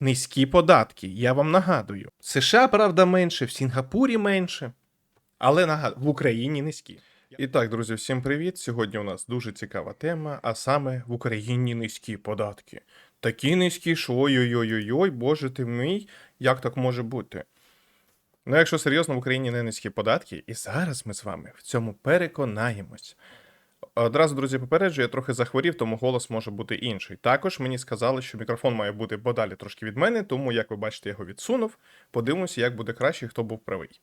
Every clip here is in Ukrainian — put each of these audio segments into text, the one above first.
низькі податки, я вам нагадую. США, правда, менше, в Сінгапурі менше, але нагадую, в Україні низькі. І так, друзі, всім привіт. Сьогодні у нас дуже цікава тема, а саме в Україні низькі податки. Такі низькі, що ой-ой-ой-ой, боже ти мій, як так може бути? Ну, якщо серйозно, в Україні не низькі податки, і зараз ми з вами в цьому переконаємось. Одразу, друзі, попереджую, я трохи захворів, тому голос може бути інший. Також мені сказали, що мікрофон має бути подалі трошки від мене, тому, як ви бачите, я його відсунув. Подивимося, як буде краще, хто був правий.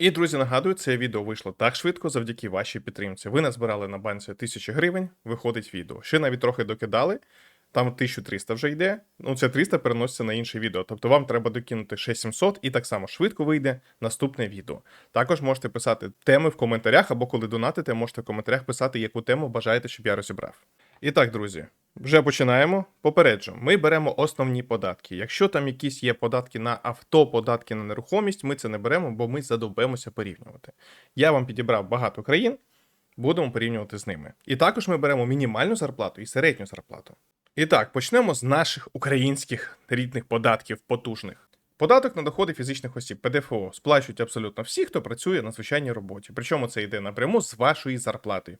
І, друзі, нагадую, це відео вийшло так швидко завдяки вашій підтримці. Ви назбирали на банці тисячі гривень, виходить відео. Ще навіть трохи докидали, там 1300 вже йде. Ну, це 300 переноситься на інше відео. Тобто вам треба докинути ще 700 і так само швидко вийде наступне відео. Також можете писати теми в коментарях, або коли донатите, можете в коментарях писати, яку тему бажаєте, щоб я розібрав. І так, друзі, вже починаємо. Попереджу, ми беремо основні податки. Якщо там якісь є податки на авто, податки на нерухомість, ми це не беремо, бо ми задовбемося порівнювати. Я вам підібрав багато країн, будемо порівнювати з ними. І також ми беремо мінімальну зарплату і середню зарплату. І так, почнемо з наших українських рідних податків потужних. Податок на доходи фізичних осіб ПДФО сплачують абсолютно всі, хто працює на звичайній роботі. Причому це йде напряму з вашої зарплати.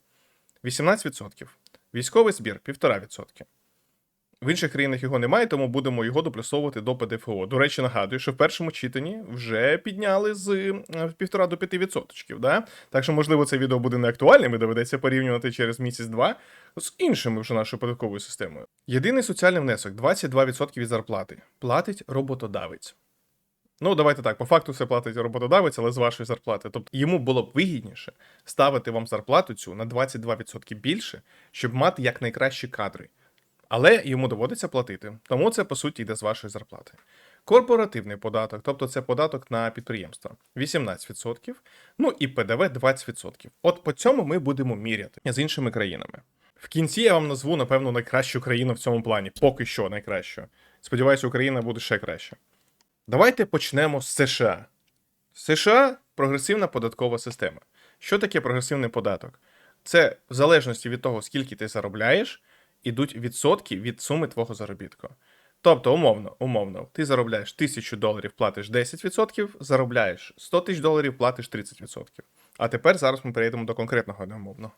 18%. Військовий збір 1,5%. В інших країнах його немає, тому будемо його доплюсовувати до ПДФО. До речі, нагадую, що в першому читанні вже підняли з 1,5 до 5%. Да? Так що, можливо, це відео буде не актуальним і доведеться порівнювати через місяць-два з іншими вже нашою податковою системою. Єдиний соціальний внесок 22% від зарплати платить роботодавець. Ну, давайте так, по факту все платить роботодавець, але з вашої зарплати. Тобто йому було б вигідніше ставити вам зарплату цю на 22% більше, щоб мати якнайкращі кадри. Але йому доводиться платити, тому це по суті йде з вашої зарплати. Корпоративний податок, тобто це податок на підприємства 18%, ну і ПДВ 20%. От по цьому ми будемо міряти з іншими країнами. В кінці я вам назву, напевно, найкращу країну в цьому плані, поки що найкращу. Сподіваюся, Україна буде ще краще. Давайте почнемо з США. США прогресивна податкова система. Що таке прогресивний податок? Це в залежності від того, скільки ти заробляєш, ідуть відсотки від суми твого заробітку. Тобто, умовно, умовно, ти заробляєш 1000 доларів, платиш 10%, заробляєш 100 тисяч доларів, платиш 30%. А тепер зараз ми перейдемо до конкретного неумовного.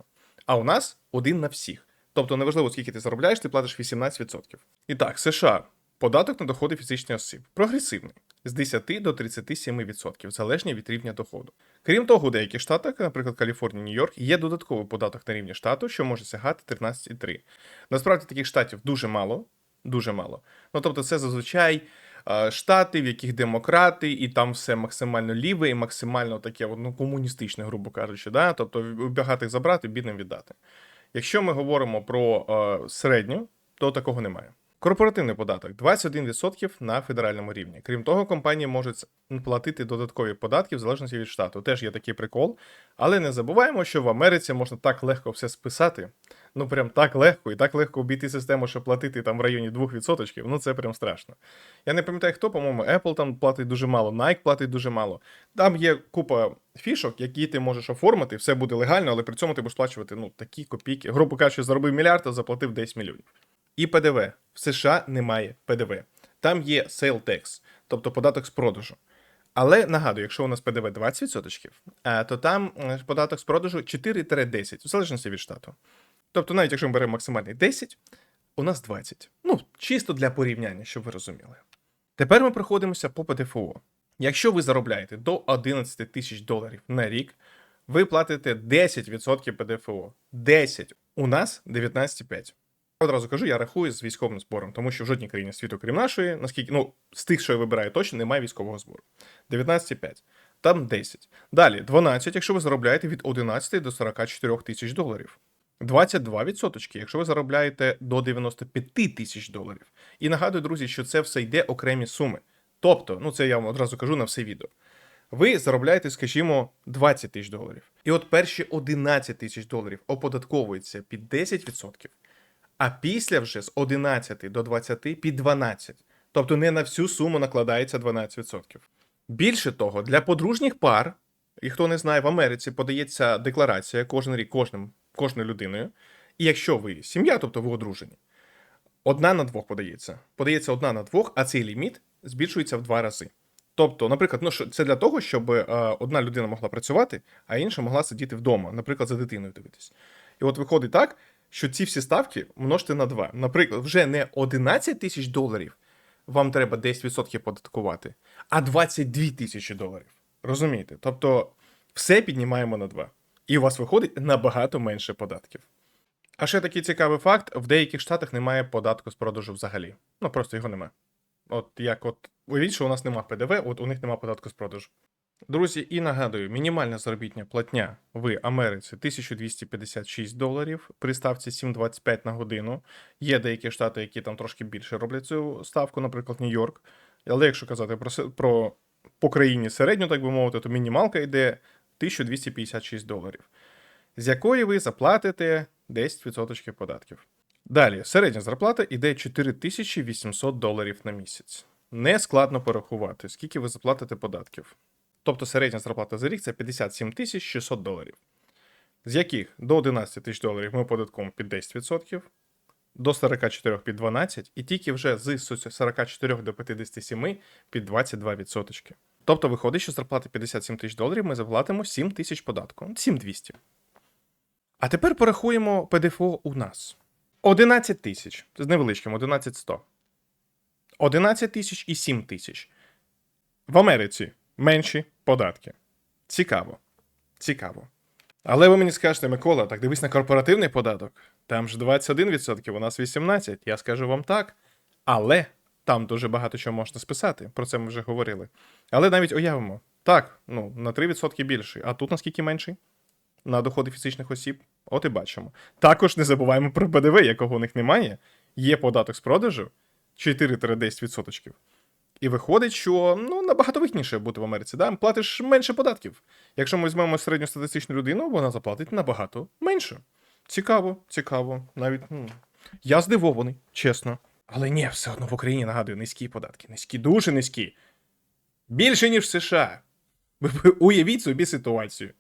А у нас один на всіх. Тобто, неважливо, скільки ти заробляєш, ти платиш 18%. І так, США. Податок на доходи фізичних осіб прогресивний з 10 до 37%, залежно від рівня доходу. Крім того, у деяких штатах, наприклад, Каліфорнія, Нью-Йорк, є додатковий податок на рівні штату, що може сягати 13,3. Насправді таких штатів дуже мало. Дуже мало. Ну тобто, це зазвичай штати, в яких демократи, і там все максимально ліве і максимально таке ну, комуністичне, грубо кажучи. Да? Тобто багатих забрати, бідним віддати. Якщо ми говоримо про е, середню, то такого немає. Корпоративний податок 21% на федеральному рівні. Крім того, компанії можуть платити додаткові податки в залежності від штату. Теж є такий прикол. Але не забуваємо, що в Америці можна так легко все списати. Ну прям так легко і так легко обійти систему, що платити там в районі 2%. Ну це прям страшно. Я не пам'ятаю, хто, по-моєму, Apple там платить дуже мало, Nike платить дуже мало. Там є купа фішок, які ти можеш оформити, все буде легально, але при цьому ти будеш сплачувати ну, такі копійки. Грубо кажучи, заробив мільярд, а заплатив 10 мільйонів. І ПДВ. В США немає ПДВ. Там є sale tax, тобто податок з продажу. Але нагадую, якщо у нас ПДВ 20%, е, то там е, податок з продажу 4-10, в залежності від штату. Тобто, навіть якщо ми беремо максимальний 10, у нас 20. Ну, чисто для порівняння, щоб ви розуміли. Тепер ми проходимося по ПДФО. Якщо ви заробляєте до 11 тисяч доларів на рік, ви платите 10% ПДФО. 10. У нас 19,5. Одразу кажу, я рахую з військовим збором, тому що в жодній країні світу, крім нашої, наскільки ну з тих, що я вибираю, точно немає військового збору. 19,5. Там 10. Далі 12, якщо ви заробляєте від 11 до 44 тисяч доларів. 22%, якщо ви заробляєте до 95 тисяч доларів. І нагадую, друзі, що це все йде окремі суми. Тобто, ну це я вам одразу кажу на все відео. Ви заробляєте, скажімо, 20 тисяч доларів. І от перші 11 тисяч доларів оподатковуються під 10%, а після вже з 11 до 20 під 12. Тобто не на всю суму накладається 12%. Більше того, для подружніх пар, і хто не знає, в Америці подається декларація кожен рік кожним, кожною людиною. І якщо ви сім'я, тобто ви одружені, одна на двох подається. Подається одна на двох, а цей ліміт збільшується в два рази. Тобто, наприклад, ну це для того, щоб е, одна людина могла працювати, а інша могла сидіти вдома, наприклад, за дитиною дивитись. І от виходить так, що ці всі ставки множте на 2. Наприклад, вже не 11 тисяч доларів вам треба 10% податкувати, а 22 тисячі доларів. Розумієте? Тобто, все піднімаємо на 2. І у вас виходить набагато менше податків. А ще такий цікавий факт: в деяких штатах немає податку з продажу взагалі. Ну просто його немає. От як от уявіть, що у нас немає ПДВ, от у них немає податку з продажу. Друзі, і нагадую, мінімальна заробітня платня в Америці 1256 доларів при ставці 7,25 на годину. Є деякі штати, які там трошки більше роблять цю ставку, наприклад, Нью-Йорк. Але якщо казати про, про по країні середню, так би мовити, то мінімалка йде 1256 доларів, з якої ви заплатите 10% податків. Далі, середня зарплата йде 4800 доларів на місяць. Не складно порахувати, скільки ви заплатите податків. Тобто середня зарплата за рік це 57 тисяч 600 доларів, з яких до 11 тисяч доларів ми податкуємо під 10%, до 44 під 12%, і тільки вже з 44 до 57 під 22%. Тобто виходить, що зарплата 57 тисяч доларів ми заплатимо 7 тисяч податку, 7200. А тепер порахуємо ПДФО у нас. 11 тисяч з невеличким, 11100. 11 тисяч і 7 тисяч. В Америці менші податки. Цікаво. Цікаво. Але ви мені скажете, Микола, так дивись на корпоративний податок. Там ж 21%, у нас 18%. Я скажу вам так. Але там дуже багато чого можна списати. Про це ми вже говорили. Але навіть уявимо, так, ну, на 3% більший. А тут наскільки менший? На доходи фізичних осіб. От і бачимо. Також не забуваємо про ПДВ, якого у них немає. Є податок з продажу 4-10%. І виходить, що ну, набагато вигідніше бути в Америці. Да? Платиш менше податків. Якщо ми візьмемо середньостатистичну людину, вона заплатить набагато менше. Цікаво, цікаво. Навіть ну, я здивований, чесно. Але ні, все одно в Україні нагадую, низькі податки. Низькі, дуже низькі. Більше, ніж в США. Ви уявіть собі ситуацію.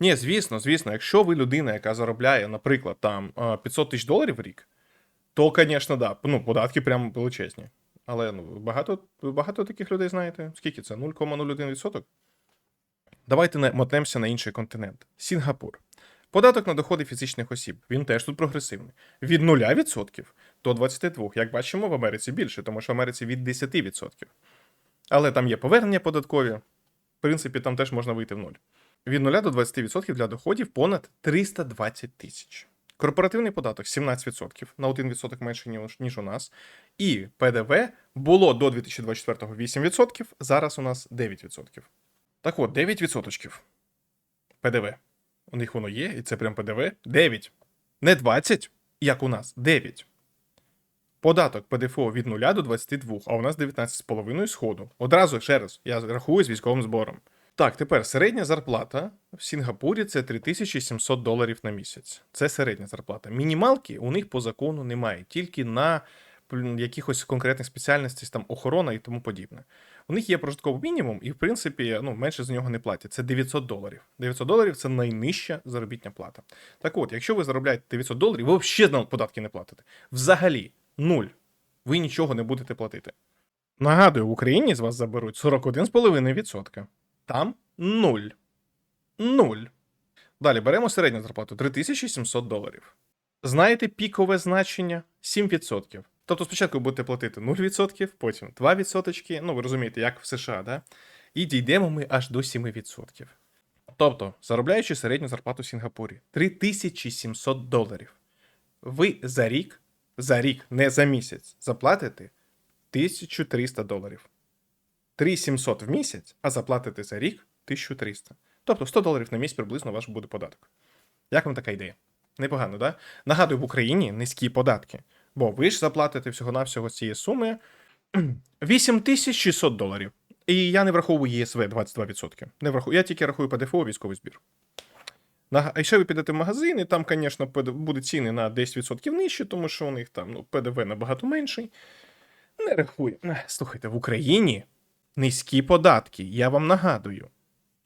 Ні, звісно, звісно, якщо ви людина, яка заробляє, наприклад, там е, 500 тисяч доларів в рік, то, звісно, да, ну, податки прям величезні. Але ну, багато, багато таких людей знаєте. Скільки це? 0,01%? Давайте не- мотнемося на інший континент. Сінгапур. Податок на доходи фізичних осіб. Він теж тут прогресивний. Від 0% до 22%. Як бачимо, в Америці більше, тому що в Америці від 10%. Але там є повернення податкові. В принципі, там теж можна вийти в нуль. Від 0 до 20% для доходів понад 320 тисяч. Корпоративний податок 17%, на 1% менше, ніж, у нас. І ПДВ було до 2024 8%, зараз у нас 9%. Так от, 9%. ПДВ. У них воно є, і це прям ПДВ. 9. Не 20, як у нас, 9. Податок ПДФО від 0 до 22, а у нас 19,5 сходу. Одразу ще раз, я рахую з військовим збором. Так, тепер середня зарплата в Сінгапурі це 3700 доларів на місяць. Це середня зарплата. Мінімалки у них по закону немає, тільки на якихось конкретних спеціальностей, там охорона і тому подібне. У них є прожитковий мінімум, і в принципі ну, менше за нього не платять. Це 900 доларів. 900 доларів це найнижча заробітня плата. Так от, якщо ви заробляєте 900 доларів, ви взагалі податки не платите. Взагалі, нуль. Ви нічого не будете платити. Нагадую, в Україні з вас заберуть 41,5%. Там нуль. Нуль. Далі беремо середню зарплату 3700 доларів. Знаєте пікове значення 7%. Тобто спочатку будете платити 0%, потім 2%, ну ви розумієте, як в США, да? І дійдемо ми аж до 7%. Тобто, заробляючи середню зарплату в Сінгапурі 3700 доларів. Ви за рік, за рік, не за місяць, заплатите 1300 доларів. 3700 в місяць, а заплатите за рік 1300. Тобто 100 доларів на місяць приблизно ваш буде податок. Як вам така ідея? Непогано, да? Нагадую, в Україні низькі податки. Бо ви ж заплатите всього-навсього цієї суми 8600 доларів. І я не враховую ЄСВ 22%. Не враховую. Я тільки рахую ПДФО військовий збір. А якщо ви підете в магазин, і там, звісно, будуть ціни на 10% нижчі, тому що у них там ну, ПДВ набагато менший. Не рахую. Слухайте, в Україні низькі податки, я вам нагадую.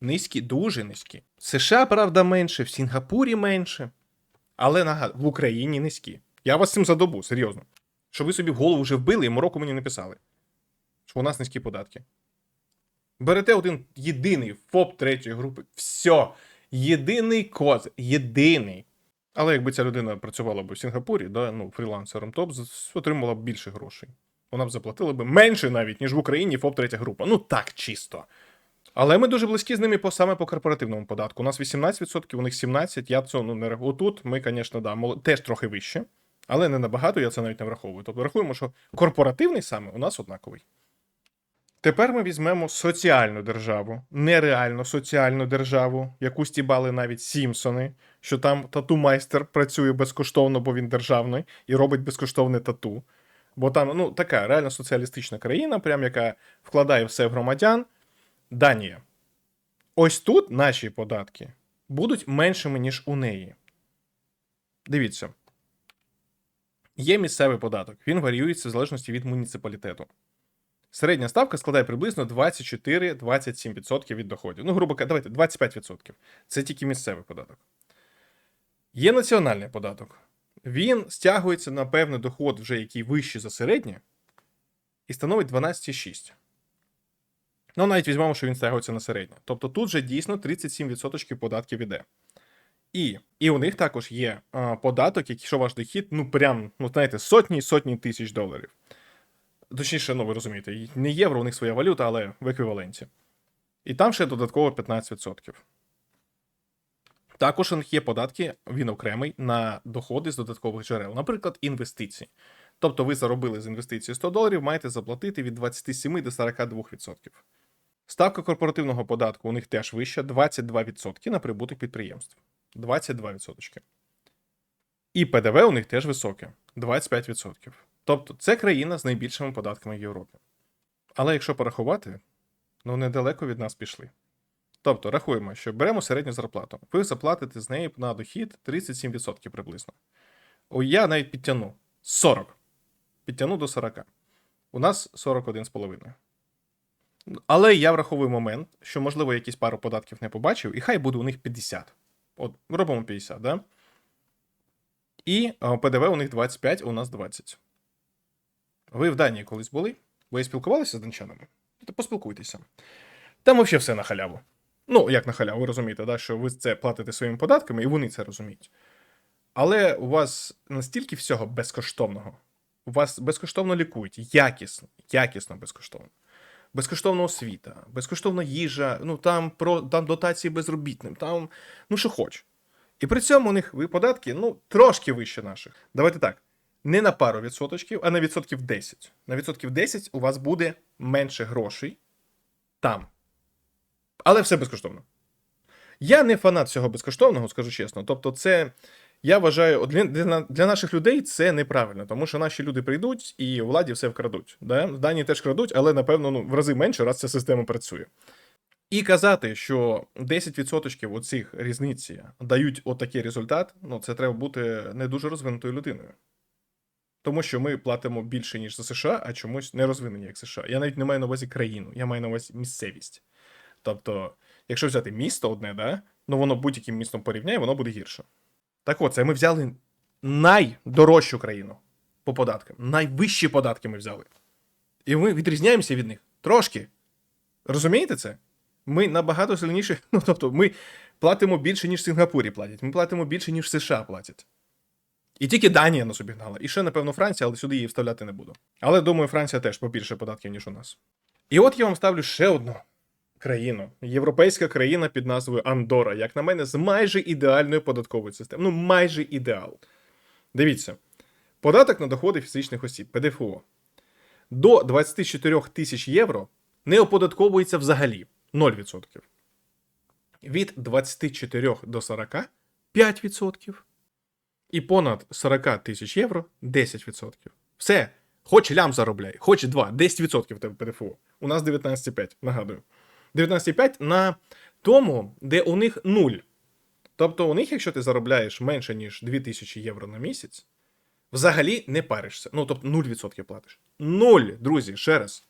Низькі, дуже низькі. В США, правда, менше, в Сінгапурі менше. Але нагадую, в Україні низькі. Я вас цим задобу, серйозно. Що ви собі в голову вже вбили і мороку мені не писали. Що у нас низькі податки. Берете один єдиний ФОП третьої групи. Все. Єдиний коз. Єдиний. Але якби ця людина працювала б у Сінгапурі, да, ну, фрілансером, то б отримала б більше грошей. Вона б заплатила б менше навіть, ніж в Україні ФОП третя група. Ну так чисто. Але ми дуже близькі з ними по саме по корпоративному податку. У нас 18%, у них 17%. Я цього ну, не рахую. Отут ми, звісно, да, мол- теж трохи вище, але не набагато, я це навіть не враховую. Тобто рахуємо, що корпоративний саме у нас однаковий. Тепер ми візьмемо соціальну державу, нереально соціальну державу, яку стібали навіть Сімпсони, що там тату-майстер працює безкоштовно, бо він державний, і робить безкоштовне тату. Бо там ну, така реально соціалістична країна, прям яка вкладає все в громадян. Данія. Ось тут наші податки будуть меншими, ніж у неї. Дивіться. Є місцевий податок. Він варіюється в залежності від муніципалітету. Середня ставка складає приблизно 24-27% від доходів. Ну, грубо кажучи, давайте 25%. Це тільки місцевий податок. Є національний податок. Він стягується на певний доход, вже який вищий за середнє, і становить 12,6%. Ну, навіть візьмемо, що він стягується на середнє. Тобто тут же дійсно 37% податків іде. І, і у них також є а, податок, якщо ваш дохід, ну прям, ну знаєте, сотні і сотні тисяч доларів. Точніше, ну ви розумієте, не євро, у них своя валюта, але в еквіваленті. І там ще додатково 15%. Також у них є податки, він окремий, на доходи з додаткових джерел, наприклад, інвестиції. Тобто ви заробили з інвестиції 100 доларів, маєте заплатити від 27 до 42%. Ставка корпоративного податку у них теж вища 22% на прибуток підприємств. 22%. І ПДВ у них теж високе 25%. Тобто це країна з найбільшими податками в Європі. Але якщо порахувати, ну недалеко від нас пішли. Тобто, рахуємо, що беремо середню зарплату. Ви заплатите з неї на дохід 37% приблизно. О, я навіть підтягну 40. Підтягну до 40. У нас 41,5. Але я враховую момент, що, можливо, якісь пару податків не побачив, і хай буде у них 50. От, робимо 50, да? І ПДВ у них 25, у нас 20. Ви в Данії колись були? Ви спілкувалися з данчанами? То поспілкуйтеся. Там взагалі все на халяву. Ну, як на халяву, ви розумієте, да, що ви це платите своїми податками, і вони це розуміють. Але у вас настільки всього безкоштовного. У вас безкоштовно лікують, якісно, якісно безкоштовно. Безкоштовна освіта, безкоштовна їжа, ну там про там дотації безробітним, там ну що хоч. І при цьому у них податки ну трошки вище наших. Давайте так. Не на пару відсоточків, а на відсотків 10. На відсотків 10 у вас буде менше грошей там. Але все безкоштовно. Я не фанат цього безкоштовного, скажу чесно. Тобто, це я вважаю, для, для, наших людей це неправильно, тому що наші люди прийдуть і владі все вкрадуть. Да? В Данії теж крадуть, але напевно ну, в рази менше, раз ця система працює. І казати, що 10% оцих різниці дають отакий результат, ну це треба бути не дуже розвинутою людиною. Тому що ми платимо більше, ніж за США, а чомусь не розвинені, як США. Я навіть не маю на увазі країну, я маю на увазі місцевість. Тобто, якщо взяти місто одне, да, ну воно будь-яким містом порівняє, воно буде гірше. Так от, це ми взяли найдорожчу країну по податкам. Найвищі податки ми взяли. І ми відрізняємося від них трошки. Розумієте це? Ми набагато сильніші. Ну, тобто, ми платимо більше, ніж в Сингапурі платять. Ми платимо більше, ніж США платять. І тільки Данія нас обігнала. І ще, напевно, Франція, але сюди її вставляти не буду. Але думаю, Франція теж побільше податків, ніж у нас. І от я вам ставлю ще одну країну. Європейська країна під назвою Андора, як на мене, з майже ідеальною податковою системою. Ну, майже ідеал. Дивіться: податок на доходи фізичних осіб, ПДФО, до 24 тисяч євро не оподатковується взагалі 0%. Від 24 до 40 5%. І понад 40 тисяч євро 10%. Все. Хоч лям заробляй, хоч 2, 10% тебе ПДФО. У нас 19,5, нагадую. 19,5 на тому, де у них 0. Тобто у них, якщо ти заробляєш менше, ніж 2000 євро на місяць, взагалі не паришся. Ну, тобто 0% платиш. 0, друзі, ще раз.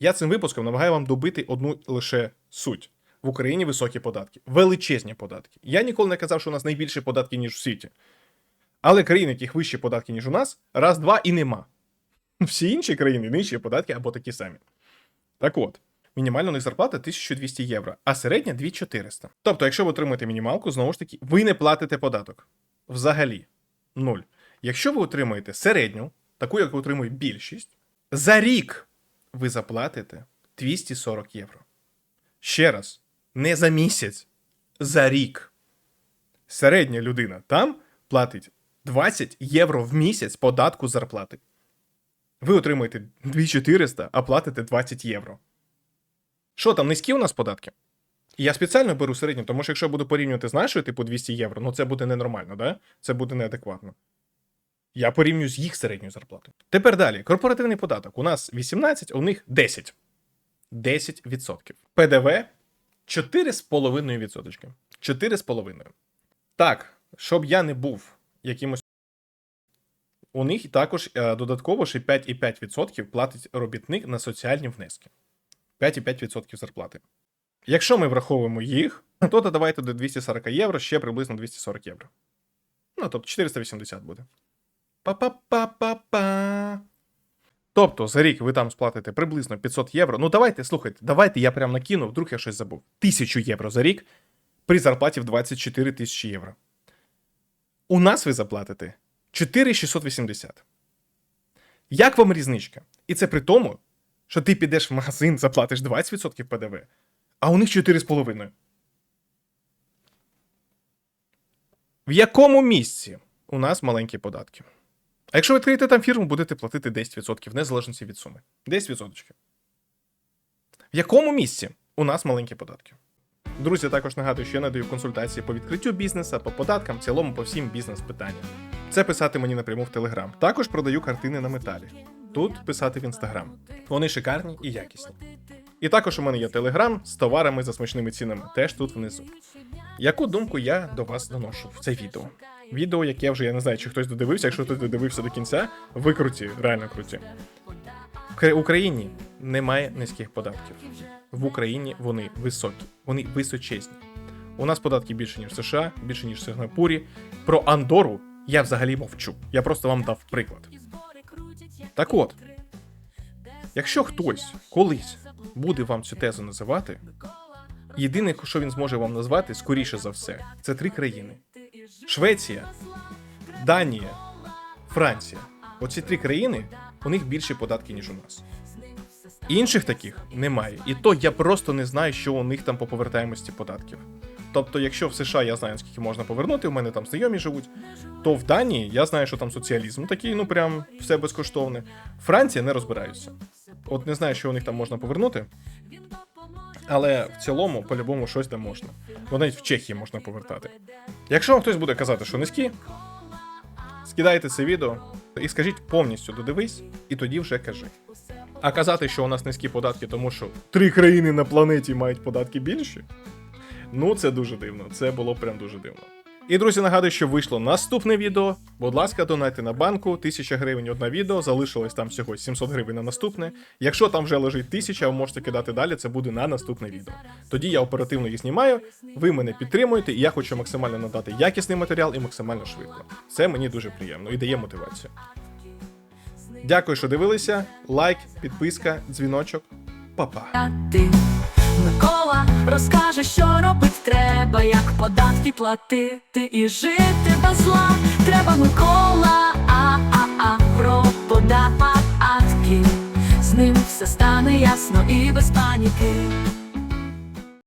Я цим випуском намагаю вам добити одну лише суть. В Україні високі податки, величезні податки. Я ніколи не казав, що у нас найбільші податки, ніж в світі. Але країн, яких вищі податки, ніж у нас, раз, два і нема. Всі інші країни нижчі податки або такі самі. Так от, мінімальна у зарплата 1200 євро, а середня 2400. Тобто, якщо ви отримуєте мінімалку, знову ж таки, ви не платите податок. Взагалі, нуль. Якщо ви отримуєте середню, таку, яку отримує більшість, за рік ви заплатите 240 євро. Ще раз, не за місяць, за рік. Середня людина там платить 20 євро в місяць податку зарплати. Ви отримуєте 2400, а платите 20 євро. Що там, низькі у нас податки? Я спеціально беру середню, тому що якщо я буду порівнювати з нашою, типу 200 євро, ну це буде ненормально, да? Це буде неадекватно. Я порівнюю з їх середньою зарплатою. Тепер далі. Корпоративний податок. У нас 18, у них 10. 10%. ПДВ 4,5%. 4,5%. Так, щоб я не був якимось. У них також е, додатково ще 5,5% платить робітник на соціальні внески. 5,5% зарплати. Якщо ми враховуємо їх, то додавайте до 240 євро ще приблизно 240 євро. Ну, тобто 480 буде. Па-па-па-па-па. Тобто за рік ви там сплатите приблизно 500 євро. Ну давайте, слухайте, давайте я прям накину, вдруг я щось забув. 1000 євро за рік при зарплаті в 24 тисячі євро. У нас ви заплатите 4680. Як вам різничка? І це при тому, що ти підеш в магазин, заплатиш 20% ПДВ, а у них 4,5. В якому місці у нас маленькі податки? А якщо ви відкриєте там фірму, будете платити 10% в незалежності від суми. 10%. В якому місці у нас маленькі податки? Друзі, також нагадую, що я надаю консультації по відкриттю бізнесу, по податкам, в цілому по всім бізнес-питанням. Це писати мені напряму в Телеграм. Також продаю картини на металі. Тут писати в Інстаграм. Вони шикарні і якісні. І також у мене є Телеграм з товарами за смачними цінами, теж тут внизу. Яку думку я до вас доношу в це відео? Відео, яке вже я не знаю, чи хтось додивився. Якщо хтось додивився до кінця, ви круті, реально круті. В Кра- Україні немає низьких податків. В Україні вони високі, вони височезні. У нас податки більше, ніж в США, більше, ніж в Сингапурі. Про Андору я взагалі мовчу. Я просто вам дав приклад. Так от, якщо хтось колись буде вам цю тезу називати, єдине, що він зможе вам назвати, скоріше за все, це три країни: Швеція, Данія, Франція. Оці три країни, у них більші податки, ніж у нас. Інших таких немає. І то я просто не знаю, що у них там по повертаємості податків. Тобто, якщо в США я знаю, скільки можна повернути, у мене там знайомі живуть, то в Данії я знаю, що там соціалізм такий, ну прям все безкоштовне. Франція не розбираюся. От не знаю, що у них там можна повернути. Але в цілому, по-любому, щось там можна. Бо навіть в Чехії можна повертати. Якщо вам хтось буде казати, що низькі, скидайте це відео і скажіть повністю додивись, і тоді вже кажи. А казати, що у нас низькі податки, тому що три країни на планеті мають податки більші. Ну, це дуже дивно. Це було прям дуже дивно. І друзі, нагадую, що вийшло наступне відео. Будь ласка, донайте на банку, 1000 гривень одне відео, залишилось там всього 700 гривень на наступне. Якщо там вже лежить 1000, ви можете кидати далі, це буде на наступне відео. Тоді я оперативно їх знімаю, ви мене підтримуєте, і я хочу максимально надати якісний матеріал і максимально швидко. Це мені дуже приємно і дає мотивацію. Дякую, що дивилися. Лайк, підписка, дзвіночок. Па-па. Микола розкаже, що робить треба, як податки платити і жити без зла. Треба Микола, а а а про податки. З ним все стане ясно і без паніки.